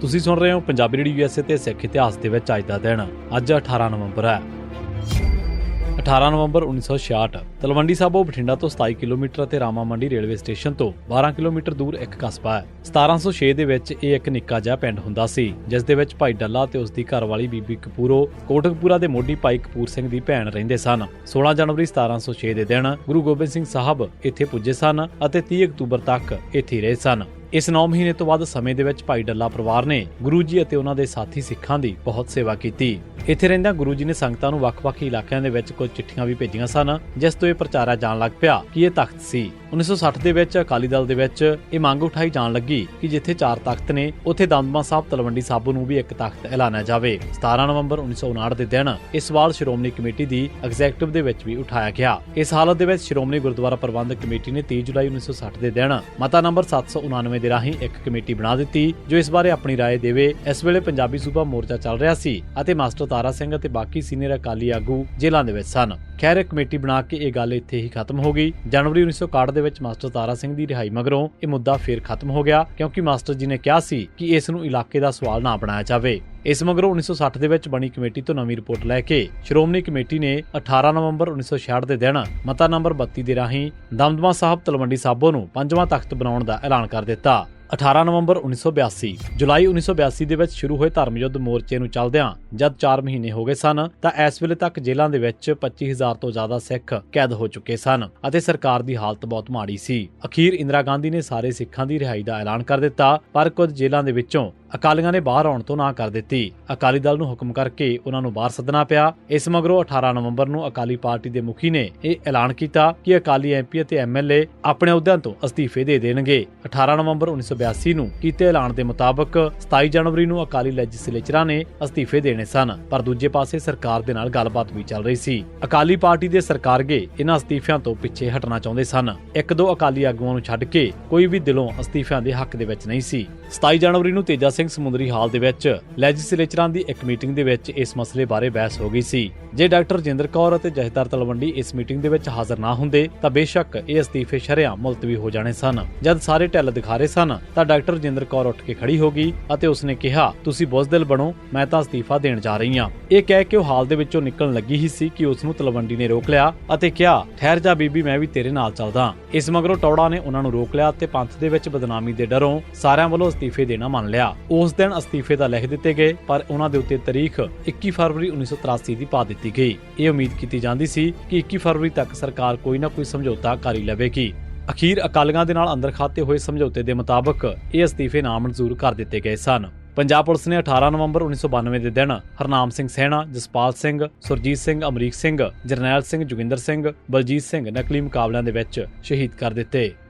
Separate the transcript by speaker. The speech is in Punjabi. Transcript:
Speaker 1: ਤੁਸੀਂ ਸੁਣ ਰਹੇ ਹੋ ਪੰਜਾਬੀ ਰੇਡੀਓ ਯੂਐਸਏ ਤੇ ਸਿੱਖ ਇਤਿਹਾਸ ਦੇ ਵਿੱਚ ਅੱਜ ਦਾ ਦਿਨ। ਅੱਜ 18 ਨਵੰਬਰ ਹੈ। 18 ਨਵੰਬਰ 1966 ਤਲਵੰਡੀ ਸਾਬੋ ਬਠਿੰਡਾ ਤੋਂ 27 ਕਿਲੋਮੀਟਰ ਅਤੇ ਰਾਮਾ ਮੰਡੀ ਰੇਲਵੇ ਸਟੇਸ਼ਨ ਤੋਂ 12 ਕਿਲੋਮੀਟਰ ਦੂਰ ਇੱਕ ਕਸਬਾ ਹੈ। 1706 ਦੇ ਵਿੱਚ ਇਹ ਇੱਕ ਨਿੱਕਾ ਜਿਹਾ ਪਿੰਡ ਹੁੰਦਾ ਸੀ, ਜਿਸ ਦੇ ਵਿੱਚ ਭਾਈ ਡੱਲਾ ਤੇ ਉਸ ਦੀ ਘਰਵਾਲੀ ਬੀਬੀ ਕਪੂਰੋ, ਕੋਟਕਪੂਰਾ ਦੇ ਮੋਢੀ ਭਾਈ ਕਪੂਰ ਸਿੰਘ ਦੀ ਭੈਣ ਰਹਿੰਦੇ ਸਨ। 16 ਜਨਵਰੀ 1706 ਦੇ ਦਿਨ ਗੁਰੂ ਗੋਬਿੰਦ ਸਿੰਘ ਸਾਹਿਬ ਇੱਥੇ ਪੁੱਜੇ ਸਨ ਅਤੇ 30 ਅਕਤੂਬਰ ਤੱਕ ਇੱਥੇ ਰਹੇ ਸਨ। ਇਸ 9 ਮਹੀਨੇ ਤੋਂ ਬਾਅਦ ਸਮੇਂ ਦੇ ਵਿੱਚ ਭਾਈ ਡੱਲਾ ਪਰਿਵਾਰ ਨੇ ਗੁਰੂ ਜੀ ਅਤੇ ਉਹਨਾਂ ਦੇ ਸਾਥੀ ਸਿੱਖਾਂ ਦੀ ਬਹੁਤ ਸੇਵਾ ਕੀਤੀ। ਇੱਥੇ ਰਹਿੰਦਿਆਂ ਗੁਰੂ ਜੀ ਨੇ ਸੰਗਤਾਂ ਨੂੰ ਵੱਖ-ਵੱਖ ਇਲਾਕਿਆਂ ਦੇ ਵਿੱਚ ਕੁਝ ਚਿੱਠੀਆਂ ਵੀ ਭੇਜੀਆਂ ਸਨ, ਜਿਸ ਤੋਂ ਇਹ ਪ੍ਰਚਾਰਿਆ ਜਾਣ ਲੱਗ ਪਿਆ ਕਿ ਇਹ ਤਖਤ ਸੀ। 1960 ਦੇ ਵਿੱਚ ਅਕਾਲੀ ਦਲ ਦੇ ਵਿੱਚ ਇਹ ਮੰਗ ਉਠਾਈ ਜਾਣ ਲੱਗੀ ਕਿ ਜਿੱਥੇ ਚਾਰ ਤਖਤ ਨੇ ਉੱਥੇ ਦਮਦਮਾ ਸਾਹਿਬ ਤਲਵੰਡੀ ਸਾਬੋ ਨੂੰ ਵੀ ਇੱਕ ਤਖਤ ਐਲਾਨਿਆ ਜਾਵੇ 17 ਨਵੰਬਰ 1959 ਦੇ ਦਿਨ ਇਹ ਸਵਾਲ ਸ਼੍ਰੋਮਣੀ ਕਮੇਟੀ ਦੀ ਐਗਜ਼ੈਕਟਿਵ ਦੇ ਵਿੱਚ ਵੀ ਉਠਾਇਆ ਗਿਆ ਇਸ ਹਾਲਤ ਦੇ ਵਿੱਚ ਸ਼੍ਰੋਮਣੀ ਗੁਰਦੁਆਰਾ ਪ੍ਰਬੰਧਕ ਕਮੇਟੀ ਨੇ 30 ਜੁਲਾਈ 1960 ਦੇ ਦਿਨ ਮਤਾ ਨੰਬਰ 799 ਦੇ ਰਾਹੀਂ ਇੱਕ ਕਮੇਟੀ ਬਣਾ ਦਿੱਤੀ ਜੋ ਇਸ ਬਾਰੇ ਆਪਣੀ رائے ਦੇਵੇ ਇਸ ਵੇਲੇ ਪੰਜਾਬੀ ਸੂਬਾ ਮੋਰਚਾ ਚੱਲ ਰਿਹਾ ਸੀ ਅਤੇ ਮਾਸਟਰ ਤਾਰਾ ਸਿੰਘ ਅਤੇ ਬਾਕੀ ਸੀਨੀਅਰ ਅਕਾਲੀ ਆਗੂ ਜੇਲ੍ਹਾਂ ਦੇ ਵਿੱਚ ਸਨ ਖੈਰ ਇੱਕ ਕਮੇਟੀ ਬਣਾ ਕੇ ਇਹ ਗੱਲ ਇੱਥੇ ਹੀ ਖਤਮ ਹੋ ਗਈ ਜਨਵਰੀ 1961 ਦੇ ਵਿੱਚ ਮਾਸਟਰ ਤਾਰਾ ਸਿੰਘ ਦੀ ਰਿਹਾਈ ਮਗਰੋਂ ਇਹ ਮੁੱਦਾ ਫੇਰ ਖਤਮ ਹੋ ਗਿਆ, ਕਿਉਂਕਿ ਮਾਸਟਰ ਜੀ ਨੇ ਕਿਹਾ ਸੀ ਕਿ ਇਸ ਨੂੰ ਇਲਾਕੇ ਦਾ ਸਵਾਲ ਨਾ ਬਣਾਇਆ ਜਾਵੇ। ਇਸ ਮਗਰੋਂ 1960 ਦੇ ਵਿੱਚ ਬਣੀ ਕਮੇਟੀ ਤੋਂ ਨਵੀਂ ਰਿਪੋਰਟ ਲੈ ਕੇ ਸ਼੍ਰੋਮਣੀ ਕਮੇਟੀ ਨੇ 18 ਨਵੰਬਰ 1966 ਦੇ ਦਿਨ ਮਤਾ ਨੰਬਰ 32 ਦੇ ਰਾਹੀਂ ਦਮਦਮਾ ਸਾਹਿਬ ਤਲਵੰਡੀ ਸਾਬੋ ਨੂੰ ਪੰਜਵਾਂ ਤਖਤ ਬਣਾਉਣ ਦਾ ਐਲਾਨ ਕਰ ਦਿੱਤਾ। 18 ਨਵੰਬਰ 1982 ਜੁਲਾਈ 1982 ਦੇ ਵਿੱਚ ਸ਼ੁਰੂ ਹੋਏ ਧਰਮ ਯੁੱਧ ਮੋਰਚੇ ਨੂੰ ਚੱਲਦਿਆਂ ਜਦ 4 ਮਹੀਨੇ ਹੋ ਗਏ ਸਨ, ਤਾਂ ਇਸ ਵੇਲੇ ਤੱਕ ਜੇਲ੍ਹਾਂ ਦੇ ਵਿੱਚ 25000 ਤੋਂ ਜ਼ਿਆਦਾ ਸਿੱਖ ਕੈਦ ਹੋ ਚੁੱਕੇ ਸਨ ਅਤੇ ਸਰਕਾਰ ਦੀ ਹਾਲਤ ਬਹੁਤ ਮਾੜੀ ਸੀ। ਅਖੀਰ ਇੰਦਰਾ ਗਾਂਧੀ ਨੇ ਸਾਰੇ ਸਿੱਖਾਂ ਦੀ ਰਿਹਾਈ ਦਾ ਐਲਾਨ ਕਰ ਦਿੱਤਾ, ਪਰ ਕੁਝ ਜੇਲ੍ਹਾਂ ਦੇ ਵਿੱਚੋਂ ਅਕਾਲੀਆਂ ਨੇ ਬਾਹਰ ਆਉਣ ਤੋਂ ਨਾ ਕਰ ਦਿੱਤੀ। ਅਕਾਲੀ ਦਲ ਨੂੰ ਹੁਕਮ ਕਰਕੇ ਉਹਨਾਂ ਨੂੰ ਬਾਹਰ ਸੱਦਣਾ ਪਿਆ। ਇਸ ਮਗਰੋਂ 18 ਨਵੰਬਰ ਨੂੰ ਅਕਾਲੀ ਪਾਰਟੀ ਦੇ ਮੁਖੀ ਨੇ ਇਹ ਐਲਾਨ ਕੀਤਾ ਕਿ ਅਕਾਲੀ ਐਮਪੀ ਅਤੇ ਐਮਐਲਏ ਆਪਣੇ ਅਹੁਦਿਆਂ ਤੋਂ ਅਸਤੀਫੇ ਦੇ ਦੇਣਗੇ। 18 ਨਵੰਬਰ 1982 ਨੂੰ ਕੀਤੇ ਐਲਾਨ ਦੇ ਮੁਤਾਬਕ 27 ਜਨਵਰੀ ਨੂੰ ਅਕਾਲੀ ਲੈਜਿਸਲੇਚਰਾਂ ਨੇ ਅਸਤੀਫੇ ਦੇਣੇ ਸਨ, ਪਰ ਦੂਜੇ ਪਾਸੇ ਸਰਕਾਰ ਦੇ ਨਾਲ ਗੱਲਬਾਤ ਵੀ ਚੱਲ ਰਹੀ ਸੀ। ਅਕਾਲੀ ਪਾਰਟੀ ਦੇ ਸਰਕਾਰਗੇ ਇਹਨਾਂ ਅਸਤੀਫਿਆਂ ਤੋਂ ਪਿੱਛੇ ਹਟਣਾ ਚਾਹੁੰਦੇ ਸਨ। ਇੱਕ ਦੋ ਅਕਾਲੀ ਆਗੂਆਂ ਨੂੰ ਛੱਡ ਕੇ ਕੋਈ ਵੀ ਦਿਲੋਂ ਅਸਤੀਫਿਆਂ ਦੇ ਹੱਕ ਦੇ ਵਿੱਚ ਨਹੀਂ ਸੀ। 27 ਜਨਵਰੀ ਨੂੰ ਤੇਜਾ ਸਿੰਘ ਸਮੁੰਦਰੀ ਹਾਲ ਦੇ ਵਿੱਚ ਲੈਜਿਸਲੇਚਰਾਂ ਦੀ ਇੱਕ ਮੀਟਿੰਗ ਦੇ ਵਿੱਚ ਇਸ ਮਸਲੇ ਬਾਰੇ ਬਹਿਸ ਹੋ ਗਈ ਸੀ। ਜੇ ਡਾਕਟਰ ਜਿੰਦਰ ਕੌਰ ਅਤੇ ਜਹਦਾਰ ਤਲਵੰਡੀ ਇਸ ਮੀਟਿੰਗ ਦੇ ਵਿੱਚ ਹਾਜ਼ਰ ਨਾ ਹੁੰਦੇ, ਤਾਂ ਬੇਸ਼ੱਕ ਇਹ ਅਸਤੀਫੇ ਸ਼ਰੇਆਮ ਮੁਲਤਵੀ ਹੋ ਜਾਣੇ ਸਨ। ਜਦ ਸਾਰੇ ਢਿੱਲ ਦਿਖਾ ਰਹੇ ਸਨ, ਤਾਂ ਡਾਕਟਰ ਜਿੰਦਰ ਕੌਰ ਉੱਠ ਕੇ ਖੜੀ ਹੋ ਗਈ ਅਤੇ ਉਸਨੇ ਕਿਹਾ, ਤੁਸੀਂ ਬੁਜ਼ਦਿਲ ਬਣੋ, ਮੈਂ ਤਾਂ ਅਸਤੀਫਾ ਦੇਣ ਜਾ ਰਹੀ ਹਾਂ। ਇਹ ਕਹਿ ਕੇ ਉਹ ਹਾਲ ਦੇ ਵਿੱਚੋਂ ਨਿਕਲਣ ਲੱਗੀ ਹੀ ਸੀ ਕਿ ਉਸ ਨੂੰ ਤਲਵੰਡੀ ਨੇ ਰੋਕ ਲਿਆ ਅਤੇ ਕਿਹਾ ਠਹਿਰ ਜਾ ਬੀਬੀ, ਮੈਂ ਵੀ ਤੇਰੇ ਨਾਲ ਚੱਲਦਾ ਇਸ ਮਗਰੋਂ ਟੌੜਾ ਨੇ ਉਹਨਾਂ ਨੂੰ ਰੋਕ ਲਿਆ ਤੇ ਪੰਥ ਦੇ ਵਿੱਚ ਬਦਨਾਮੀ ਦੇ ਡਰੋਂ ਸਾਰਿਆਂ ਵੱਲੋਂ ਅਸਤੀਫੇ ਦੇਣਾ ਮੰਨ ਲਿਆ। ਉਸ ਦਿਨ ਅਸਤੀਫੇ ਤਾਂ ਲਿਖ ਦਿੱਤੇ ਗਏ, ਪਰ ਉਹਨਾਂ ਦੇ ਉੱਤੇ ਤਾਰੀਖ 21 ਫਰਵਰੀ 1983 ਦੀ ਪਾ ਦਿੱਤੀ ਗਈ। ਇਹ ਉਮੀਦ ਕੀਤੀ ਜਾਂਦੀ ਸੀ ਕਿ 21 ਫਰਵਰੀ ਤੱਕ ਸਰਕਾਰ ਕੋਈ ਨਾ ਕੋਈ ਸਮਝੌਤਾ ਕਰ ਹੀ ਲਵੇਗੀ। ਅਖੀਰ ਅਕਾਲੀਆਂ ਦੇ ਨਾਲ ਅੰਦਰ ਖਾਤੇ ਹੋਏ ਸਮਝੌਤੇ ਦੇ ਮੁਤਾਬਕ ਇਹ ਅਸਤੀਫੇ ਨਾਮਨਜ਼ੂਰ ਕਰ ਦਿੱਤੇ ਗਏ ਸਨ। ਪੰਜਾਬ ਪੁਲਿਸ ਨੇ 18 ਨਵੰਬਰ 1992 ਦੇ ਦਿਨ ਹਰਨਾਮ ਸਿੰਘ ਸੈਣਾ, ਜਸਪਾਲ ਸਿੰਘ, ਸੁਰਜੀਤ ਸਿੰਘ, ਅਮਰੀਕ ਸਿੰਘ, ਜਰਨੈਲ ਸਿੰਘ, ਜੋਗਿੰਦਰ ਸਿੰਘ, ਬਲਜੀਤ ਸਿੰਘ ਨਕਲੀ ਮੁਕਾਬਲਿਆਂ ਦੇ ਵਿੱਚ ਸ਼ਹੀਦ ਕਰ ਦਿੱਤੇ।